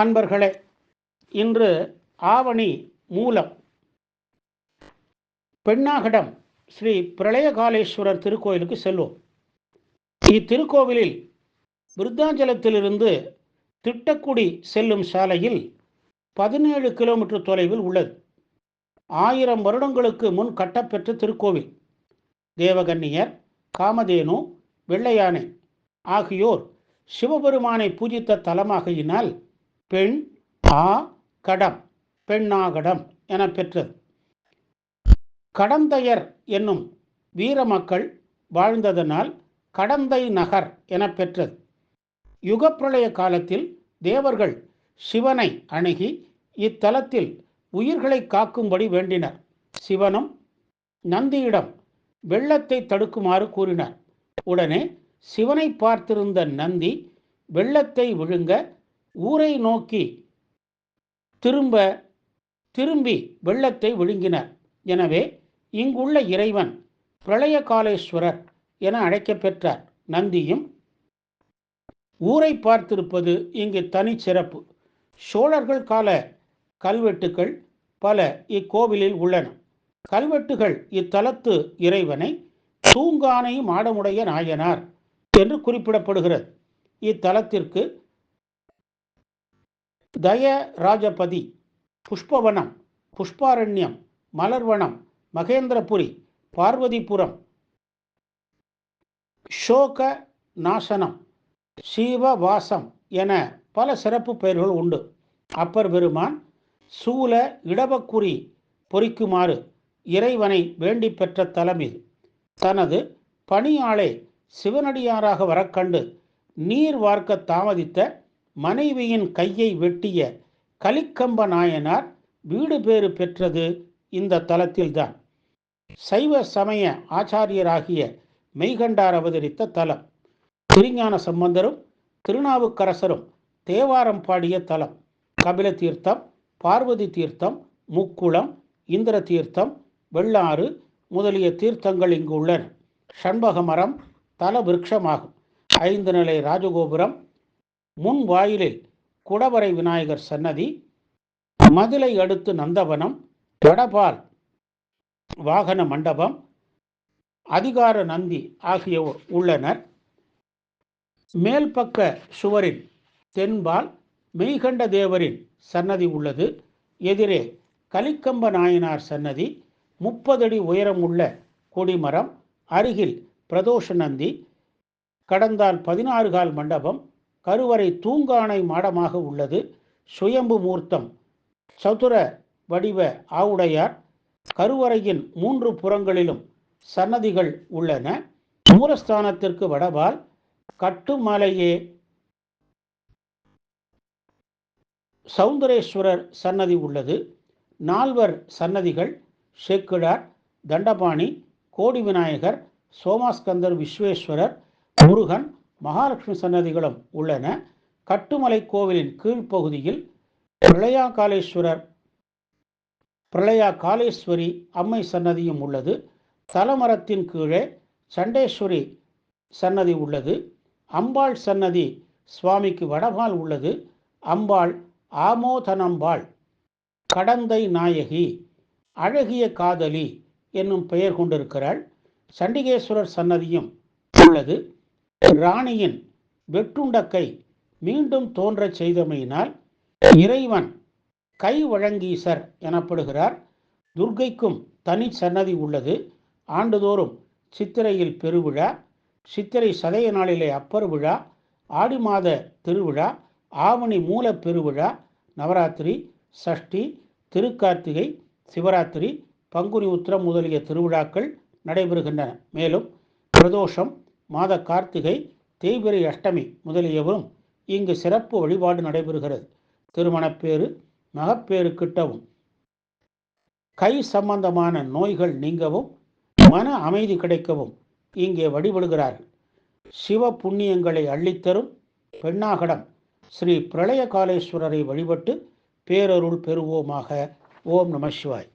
அன்பர்களே இன்று ஆவணி மூலம் பெண்ணாகடம் ஸ்ரீ பிரளயகாலேஸ்வரர் திருக்கோயிலுக்கு செல்வோம். இத்திருக்கோவிலில் விருத்தாஞ்சலத்திலிருந்து திட்டக்குடி செல்லும் சாலையில் பதினேழு கிலோமீட்டர் தொலைவில் உள்ளது. ஆயிரம் வருடங்களுக்கு முன் கட்டப்பெற்ற திருக்கோவில். தேவகன்னியர் காமதேனு வெள்ளையானை ஆகியோர் சிவபெருமானை பூஜித்த தலமாகையினால் பெண் ஆ கடம் பெண்ணாகடம் என பெற்றது. கடந்தையர் என்னும் வீர மக்கள் வாழ்ந்ததனால் கடந்தை நகர் என பெற்றது. யுகப்பிரளய காலத்தில் தேவர்கள் சிவனை அணுகி இத்தலத்தில் உயிர்களை காக்கும்படி வேண்டினர். சிவனும் நந்தியிடம் வெள்ளத்தை தடுக்குமாறு கூறினார். உடனே சிவனை பார்த்திருந்த நந்தி வெள்ளத்தை விழுங்க ஊரை நோக்கி திரும்ப திரும்பி வெள்ளத்தை விழுங்கினர். எனவே இங்குள்ள இறைவன் பிரளயகாலேஸ்வரர் என அழைக்கப்பெற்றார் நந்தியும் ஊரை பார்த்திருப்பது இங்கு தனிச்சிறப்பு. சோழர்கள் கால கல்வெட்டுக்கள் பல இக்கோவிலில் உள்ளன. கல்வெட்டுகள் இத்தலத்து இறைவனை தூங்கானை மாடமுடைய நாயனார் என்று குறிப்பிடப்படுகிறது. இத்தலத்திற்கு தய ராஜபதி புஷ்பவனம் புஷ்பாரண்யம் மலர்வனம் மகேந்திரபுரி பார்வதிபுரம். ஷோக நாசனம் சீவவாசம் என பல சிறப்பு பெயர்கள் உண்டு. அப்பர் பெருமான் சூல இடபக்குறி பொறிக்குமாறு இறைவனை வேண்டி பெற்ற தலம் இது தனது பணியாளை சிவனடியாராக வரக்கண்டு நீர் வார்க்க தாமதித்த மனைவியின் கையை வெட்டிய கலிக்கம்ப நாயனார் வீடு பேறு பெற்றது இந்த தலத்தில்தான். சைவ சமய ஆச்சாரியராகிய மெய்கண்டார் அவதரித்த தலம். திருஞான சம்பந்தரும் திருநாவுக்கரசரும் தேவாரம் பாடிய தலம். கபில தீர்த்தம் பார்வதி தீர்த்தம் முக்குளம் இந்திர தீர்த்தம் வெள்ளாறு முதலிய தீர்த்தங்கள் இங்கு உள்ளன. சண்பக மரம் தல விருட்சமாகும் ஐந்து நிலை ராஜகோபுரம் முன் வாயிலில் குடவரை விநாயகர் சன்னதி மதிலை அடுத்து நந்தவனம் வடபால் வாகன மண்டபம் அதிகார நந்தி ஆகியோர் உள்ளனர். மேல் பக்க சுவரின் தென்பால் மெய்கண்ட தேவரின் சன்னதி உள்ளது. எதிரே கலிக்கம்ப நாயனார் சன்னதி முப்பது அடி உயரம் உள்ள கொடிமரம் அருகில் பிரதோஷ நந்தி கடந்தால் பதினாறு கால் மண்டபம் கருவறை தூங்கானை மாடமாக உள்ளது. சுயம்பு மூர்த்தம். சதுர வடிவ ஆவுடையார். கருவறையின் மூன்று புறங்களிலும் சன்னதிகள் உள்ளன. மூலஸ்தானத்திற்கு வடபால் கட்டுமலையே சௌந்தரேஸ்வரர் சன்னதி உள்ளது. நால்வர் சன்னதிகள். சேக்கிழார் தண்டபாணி கோடி விநாயகர் சோமாஸ்கந்தர் விஸ்வேஸ்வரர் முருகன் மகாலட்சுமி சன்னதிகளும் உள்ளன. கட்டுமலை கோவிலின் கீழ்ப்பகுதியில் பிரளயாகாலேஸ்வரர் பிரளயா காலேஸ்வரி அம்மை சன்னதியும் உள்ளது. தலமரத்தின் கீழே சண்டேஸ்வரி சன்னதி உள்ளது. அம்பாள் சன்னதி சுவாமிக்கு வடபால் உள்ளது. அம்பாள் ஆமோதனம்பாள் கடந்தை நாயகி அழகிய காதலி என்னும் பெயர் கொண்டிருக்கிறாள். சண்டிகேஸ்வரர் சன்னதியும் உள்ளது. ராணியின் வெட்டுண்டக்கை மீண்டும் தோன்றச் செய்தமையினால் இறைவன் கை வழங்கீசர் எனப்படுகிறார். துர்கைக்கும் தனி சன்னதி உள்ளது. ஆண்டுதோறும் சித்திரையில் பெருவிழா சித்திரை சதய நாளிலே அப்பர் விழா ஆடி மாத திருவிழா ஆவணி மூல பெருவிழா நவராத்திரி சஷ்டி திருக்கார்த்திகை சிவராத்திரி பங்குனி உத்திரம் முதலிய திருவிழாக்கள் நடைபெறுகின்றன. மேலும் பிரதோஷம் மாத கார்த்திகை தேய்பிரை அஷ்டமி முதலியவரும் இங்கு சிறப்பு வழிபாடு நடைபெறுகிறது. திருமணப்பேறு மகப்பேறு கிட்டவும் கை சம்பந்தமான நோய்கள் நீங்கவும் மன அமைதி கிடைக்கவும் இங்கே வழிபடுகிறார்கள். சிவ புண்ணியங்களை அள்ளித்தரும் பெண்ணாகடம் ஸ்ரீ பிரளய காலேஸ்வரரை வழிபட்டு பேரருள் பெறுவோமாக. ஓம் நம சிவாய்.